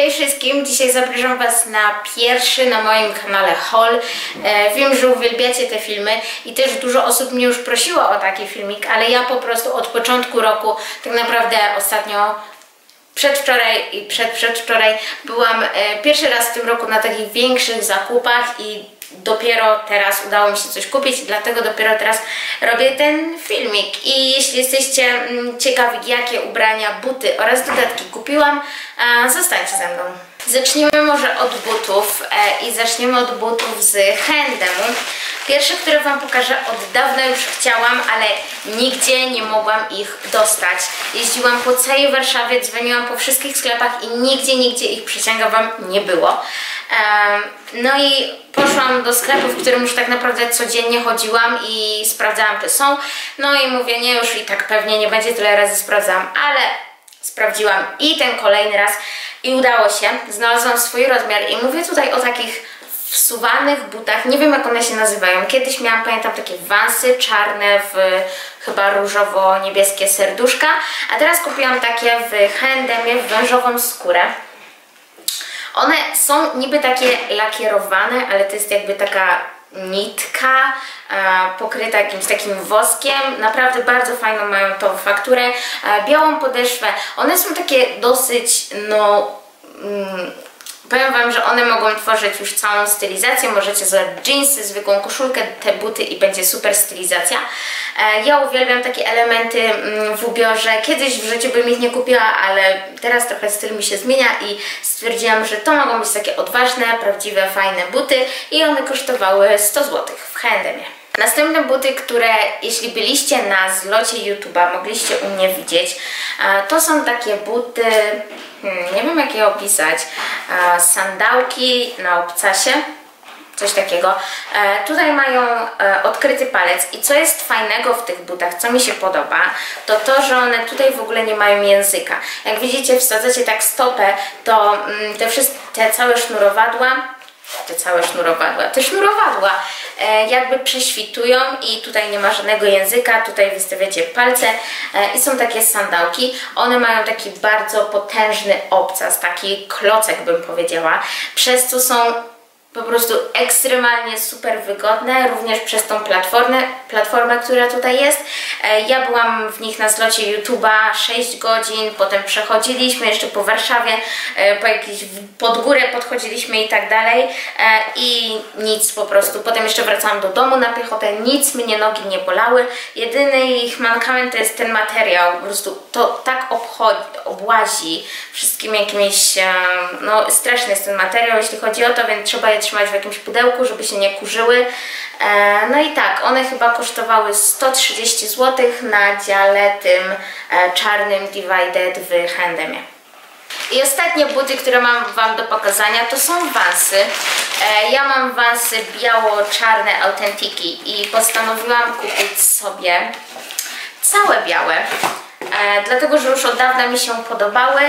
Cześć wszystkim, dzisiaj zapraszam Was na pierwszy na moim kanale haul. E, wiem, że uwielbiacie te filmy i też dużo osób mnie już prosiło o taki filmik, ale ja po prostu od początku roku, tak naprawdę ostatnio przedwczoraj i przedprzedwczoraj byłam e, pierwszy raz w tym roku na takich większych zakupach i dopiero teraz udało mi się coś kupić, dlatego dopiero teraz robię ten filmik. I jeśli jesteście mm, ciekawi, jakie ubrania, buty oraz dodatki kupiłam, e, zostańcie ze mną. Zacznijmy może od butów e, i zaczniemy od butów z H&M. Pierwsze, które Wam pokażę, od dawna już chciałam, ale nigdzie nie mogłam ich dostać. Jeździłam po całej Warszawie, dzwoniłam po wszystkich sklepach i nigdzie, nigdzie ich, przysięgam Wam, nie było. No i poszłam do sklepu, w którym już tak naprawdę codziennie chodziłam i sprawdzałam, czy są. No i mówię, nie, już i tak pewnie nie będzie tyle razy sprawdzałam, ale sprawdziłam i ten kolejny raz i udało się. Znalazłam swój rozmiar i mówię tutaj o takich wsuwanych butach, nie wiem jak one się nazywają. Kiedyś miałam, pamiętam, takie wansy czarne w chyba różowo-niebieskie serduszka, a teraz kupiłam takie w H&M w wężową skórę. One są niby takie lakierowane, ale to jest jakby taka nitka e, pokryta jakimś takim woskiem. Naprawdę bardzo fajną mają tą fakturę. E, białą podeszwę. One są takie dosyć, no... Mm, Powiem Wam, że one mogą tworzyć już całą stylizację. Możecie zrobić jeansy, zwykłą koszulkę, te buty i będzie super stylizacja. E, ja uwielbiam takie elementy mm, w ubiorze. Kiedyś w życiu bym ich nie kupiła, ale teraz trochę styl mi się zmienia i stwierdziłam, że to mogą być takie odważne, prawdziwe, fajne buty i one kosztowały 100 zł w H&M. Następne buty, które jeśli byliście na zlocie YouTube'a, mogliście u mnie widzieć, e, to są takie buty hmm, nie wiem jak je opisać, sandałki na obcasie, coś takiego. E, tutaj mają e, odkryty palec i co jest fajnego w tych butach, co mi się podoba, to to, że one tutaj w ogóle nie mają języka. Jak widzicie, wsadzacie tak stopę, to mm, te wszystkie, te całe sznurowadła te całe sznurowadła. Te sznurowadła e, jakby prześwitują i tutaj nie ma żadnego języka, tutaj wystawiacie palce e, i są takie sandałki. One mają taki bardzo potężny obcas, taki klocek bym powiedziała, przez co są po prostu ekstremalnie super wygodne, również przez tą platformę, platformę, która tutaj jest. E, ja byłam w nich na zlocie YouTube'a 6 godzin, potem przechodziliśmy jeszcze po Warszawie, e, po jakiś pod górę podchodziliśmy i tak dalej e, i nic po prostu. Potem jeszcze wracałam do domu na piechotę, nic mnie nogi nie bolały. Jedyny ich mankament to jest ten materiał, po prostu to tak obchodzi, obłazi wszystkim jakimiś, no straszny jest ten materiał, jeśli chodzi o to, więc trzeba je trzymać w jakimś pudełku, żeby się nie kurzyły. E, no i tak, one chyba kosztowały 130 zł na dziale tym e, czarnym Divided w H&M. I ostatnie buty, które mam Wam do pokazania, to są wansy. E, ja mam wansy biało-czarne Authentiki i postanowiłam kupić sobie całe białe. Dlatego, że już od dawna mi się podobały.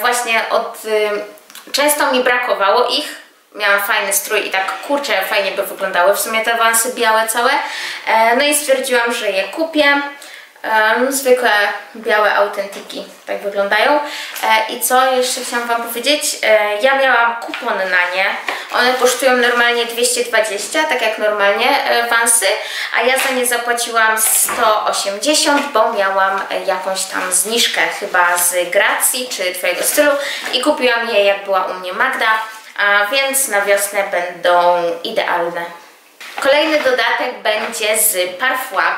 Właśnie od... Y, często mi brakowało ich, miałam fajny strój i tak kurczę, fajnie by wyglądały w sumie te wansy białe całe. E, no i stwierdziłam, że je kupię. E, zwykłe białe autentyki tak wyglądają. E, I co jeszcze chciałam Wam powiedzieć? Ja miałam kupon na nie. One kosztują normalnie 220, tak jak normalnie wansy, a ja za nie zapłaciłam 180, bo miałam jakąś tam zniżkę chyba z Gracji czy Twojego stylu i kupiłam je jak była u mnie Magda a więc na wiosnę będą idealne. Kolejny dodatek będzie z Parfois.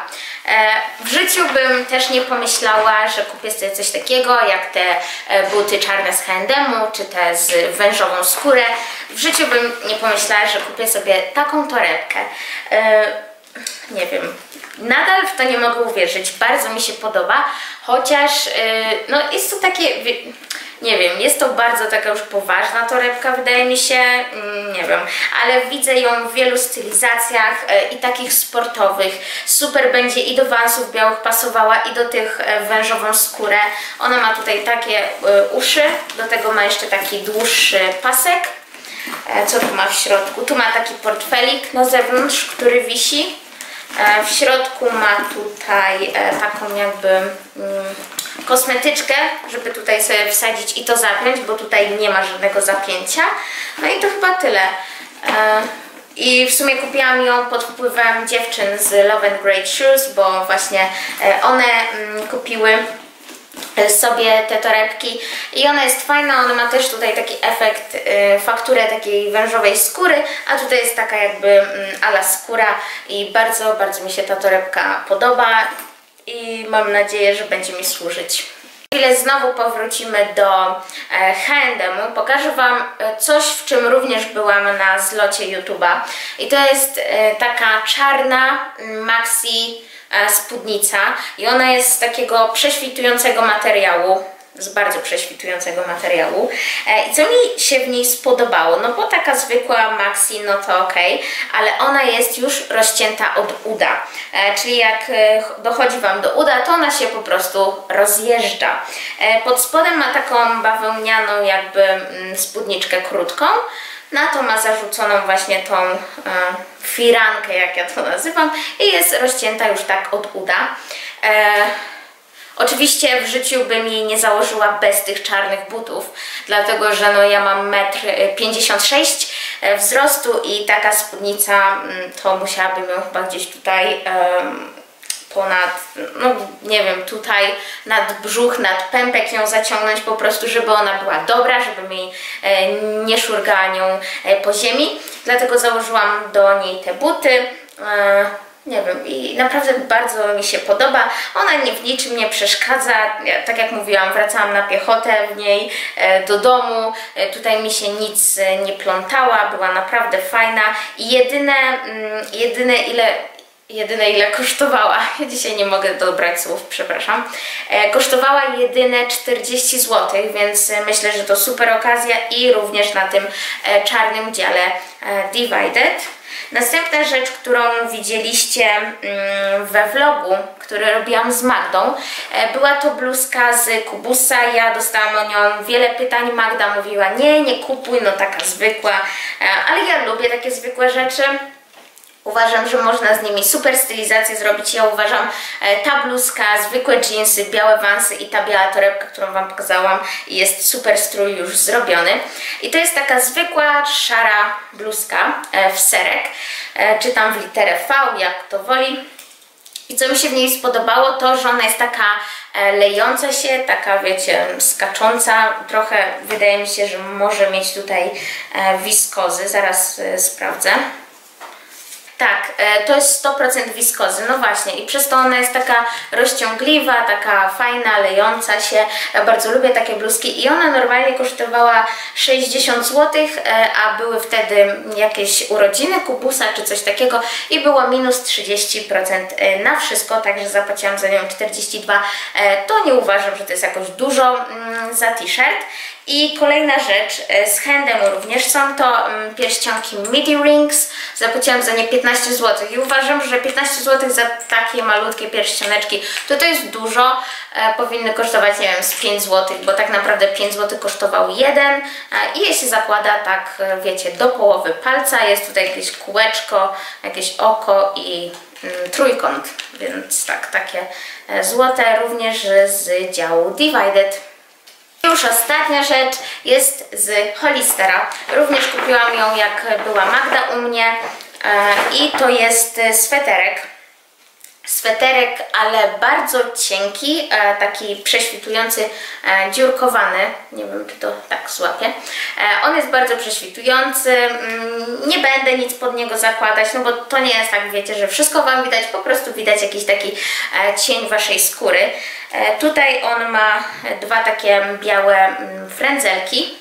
E, w życiu bym też nie pomyślała, że kupię sobie coś takiego jak te e, buty czarne z H&M-u, czy te z wężową skórę. W życiu bym nie pomyślała, że kupię sobie taką torebkę. E, nie wiem, nadal w to nie mogę uwierzyć, bardzo mi się podoba, chociaż no jest to takie nie wiem, jest to bardzo taka już poważna torebka, wydaje mi się, mm, nie wiem, ale widzę ją w wielu stylizacjach e, i takich sportowych. Super będzie i do wansów białych pasowała i do tych e, wężową skórę. Ona ma tutaj takie e, uszy, do tego ma jeszcze taki dłuższy pasek. Co tu ma w środku? Tu ma taki portfelik na zewnątrz, który wisi. W środku ma tutaj taką jakby mm, kosmetyczkę, żeby tutaj sobie wsadzić i to zapiąć, bo tutaj nie ma żadnego zapięcia. No i to chyba tyle. E, I w sumie kupiłam ją pod wpływem dziewczyn z Love and Great Shoes, bo właśnie e, one mm, kupiły sobie te torebki i ona jest fajna, ona ma też tutaj taki efekt, fakturę takiej wężowej skóry, a tutaj jest taka jakby y, ala skóra i bardzo, bardzo mi się ta torebka podoba i mam nadzieję, że będzie mi służyć. Chwilę znowu powrócimy do H&M. Pokażę Wam e, coś, w czym również byłam na zlocie YouTube'a. I to jest e, taka czarna maxi E, spódnica i ona jest z takiego prześwitującego materiału z bardzo prześwitującego materiału. E, I co mi się w niej spodobało? No bo taka zwykła maxi, no to ok, ale ona jest już rozcięta od uda. E, czyli jak dochodzi Wam do uda, to ona się po prostu rozjeżdża. Pod spodem ma taką bawełnianą jakby mm, spódniczkę krótką, na to ma zarzuconą właśnie tą e, firankę, jak ja to nazywam i jest rozcięta już tak od uda. E, Oczywiście w życiu bym jej nie założyła bez tych czarnych butów, dlatego że no ja mam 1,56 m e, wzrostu i taka spódnica mm, to musiałabym ją chyba gdzieś tutaj ponad, no nie wiem, tutaj nad brzuch, nad pępek ją zaciągnąć po prostu, żeby ona była dobra, żeby mi e, nie szurgała nią e, po ziemi. Dlatego założyłam do niej te buty. E, nie wiem, i naprawdę bardzo mi się podoba. Ona nie w niczym nie przeszkadza. Tak jak mówiłam, wracałam na piechotę w niej do domu. tutaj mi się nic nie plątała, była naprawdę fajna. I jedyne, mm, jedyne ile jedyne ile kosztowała, ja dzisiaj nie mogę dobrać słów, przepraszam, e, kosztowała jedyne 40 zł, więc myślę, że to super okazja i również na tym e, czarnym dziale e, Divided. Następna rzecz, którą widzieliście mm, we vlogu, który robiłam z Magdą, e, była to bluzka z Kubusa. Ja dostałam o nią wiele pytań. Magda mówiła, nie, nie kupuj, no taka zwykła, e, ale ja lubię takie zwykłe rzeczy. Uważam, że można z nimi super stylizację zrobić. Ja uważam e, ta bluzka, zwykłe jeansy, białe wansy i ta biała torebka, którą Wam pokazałam jest super strój już zrobiony. I to jest taka zwykła, szara bluzka e, w serek. E, czytam w literę V, jak to woli. I co mi się w niej spodobało, to że ona jest taka lejąca się, taka wiecie, skacząca. Trochę wydaje mi się, że może mieć tutaj wiskozy. Zaraz sprawdzę. Tak, e, to jest 100% wiskozy, no właśnie i przez to ona jest taka rozciągliwa, taka fajna, lejąca się, ja bardzo lubię takie bluzki. I ona normalnie kosztowała 60 zł, e, a były wtedy jakieś urodziny kubusa czy coś takiego i było minus 30% e, na wszystko, także zapłaciłam za nią 42, to nie uważam, że to jest jakoś dużo mm, za t-shirt i kolejna rzecz, e, z handem również są to mm, pierścionki midi rings. Zapłaciłam za nie 15 zł i uważam, że 15 zł za takie malutkie pierścioneczki to to jest dużo. E, powinny kosztować, nie wiem, z 5 zł, bo tak naprawdę 5 zł kosztował jeden e, i je się zakłada tak, wiecie, do połowy palca. Jest tutaj jakieś kółeczko, jakieś oko i mm, trójkąt, więc tak, takie złote również z działu Divided. Już ostatnia rzecz jest z Holistera. Również kupiłam ją jak była Magda u mnie e, i to jest sweterek. Sweterek, ale bardzo cienki, e, taki prześwitujący, e, dziurkowany. Nie wiem, czy to tak złapie. On jest bardzo prześwitujący. Mm, nie będę nic pod niego zakładać, no bo to nie jest tak, wiecie, że wszystko Wam widać, po prostu widać jakiś taki cień Waszej skóry. E, tutaj on ma dwa takie białe mm, frędzelki,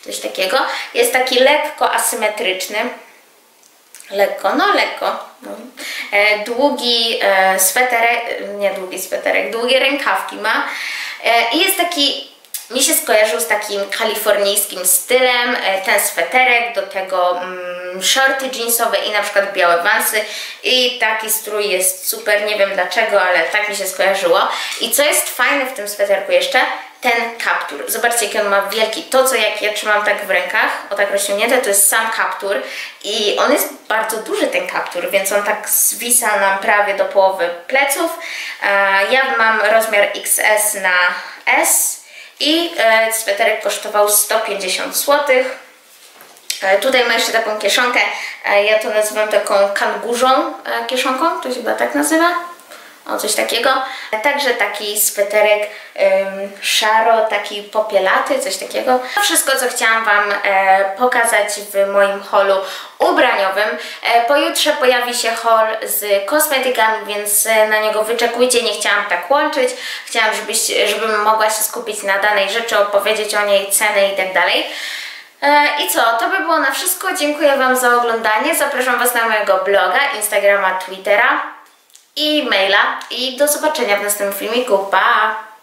coś takiego. Jest taki lekko asymetryczny, lekko, no lekko. No. E, długi e, sweterek, nie długi sweterek, długie rękawki ma i jest taki mi się skojarzył z takim kalifornijskim stylem, e, ten sweterek, do tego mm, shorty jeansowe i na przykład białe wansy i taki strój jest super, nie wiem dlaczego, ale tak mi się skojarzyło. I co jest fajne w tym sweterku jeszcze, ten kaptur. Zobaczcie, jaki on ma wielki. To, co jak ja trzymam tak w rękach, o tak rozciągnięte, to jest sam kaptur i on jest bardzo duży, ten kaptur, więc on tak zwisa nam prawie do połowy pleców. E, ja mam rozmiar XS na S i e, sweterek kosztował 150 zł. E, tutaj ma jeszcze taką kieszonkę, e, ja to nazywam taką kangurzą e, kieszonką, to się chyba tak nazywa o coś takiego. Także taki sweterek ym, szaro, taki popielaty, coś takiego. To wszystko, co chciałam Wam e, pokazać w moim holu ubraniowym. E, pojutrze pojawi się haul z kosmetykami, więc e, na niego wyczekujcie. Nie chciałam tak łączyć. Chciałam, żebyś, żebym mogła się skupić na danej rzeczy, opowiedzieć o niej, ceny i tak dalej. E, I co, to by było na wszystko. Dziękuję Wam za oglądanie. Zapraszam Was na mojego bloga, Instagrama, Twittera i maila. I do zobaczenia w następnym filmiku. Pa!